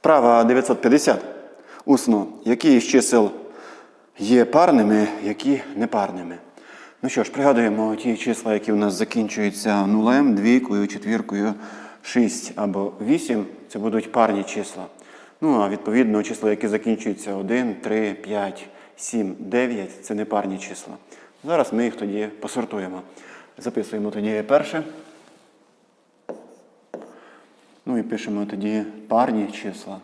Вправа 950. Усно. Які із чисел є парними, які непарними. Ну що ж, пригадуємо ті числа, які у нас закінчуються нулем, двійкою, четвіркою, 6 або 8. Це будуть парні числа. Ну, а відповідно, числа, які закінчуються 1, 3, 5, 7, 9 це непарні числа. Зараз ми їх тоді посортуємо. Записуємо тоді перше. Ну і пишемо тоді парні числа.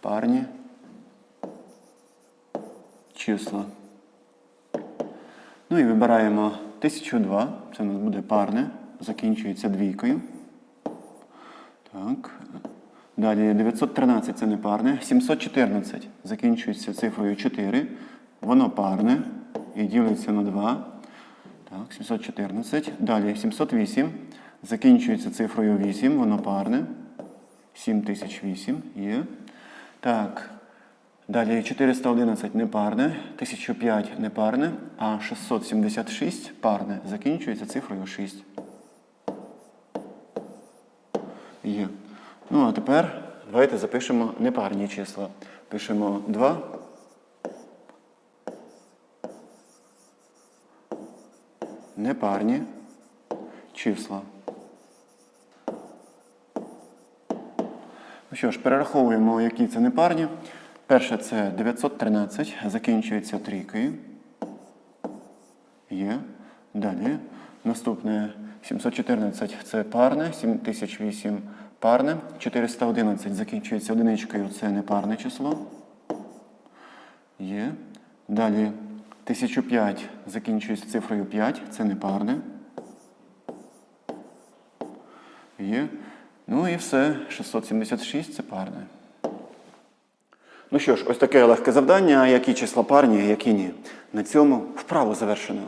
Парні числа. Ну і вибираємо 1002. Це у нас буде парне, закінчується двійкою. Так. Далі 913 це не парне. 714 закінчується цифрою 4. Воно парне і ділиться на 2. Так, 714. Далі 708. Закінчується цифрою 8, воно парне. 7008 є. Так. Далі 411 непарне, 1005 непарне, а 676 парне закінчується цифрою 6. Є. Ну, а тепер давайте запишемо непарні числа. Пишемо 2. Непарні числа. Ну що ж, перераховуємо, які це непарні. Перше це 913, закінчується трійкою. Є. Далі. Наступне 714 це парне, 7008 парне, 411 закінчується одиничкою, це непарне число. Є. Далі 1005 закінчується цифрою 5, це непарне. Є. Ну і все, 676 це парне. Ну що ж, ось таке легке завдання, які числа парні, які ні. На цьому вправо завершено.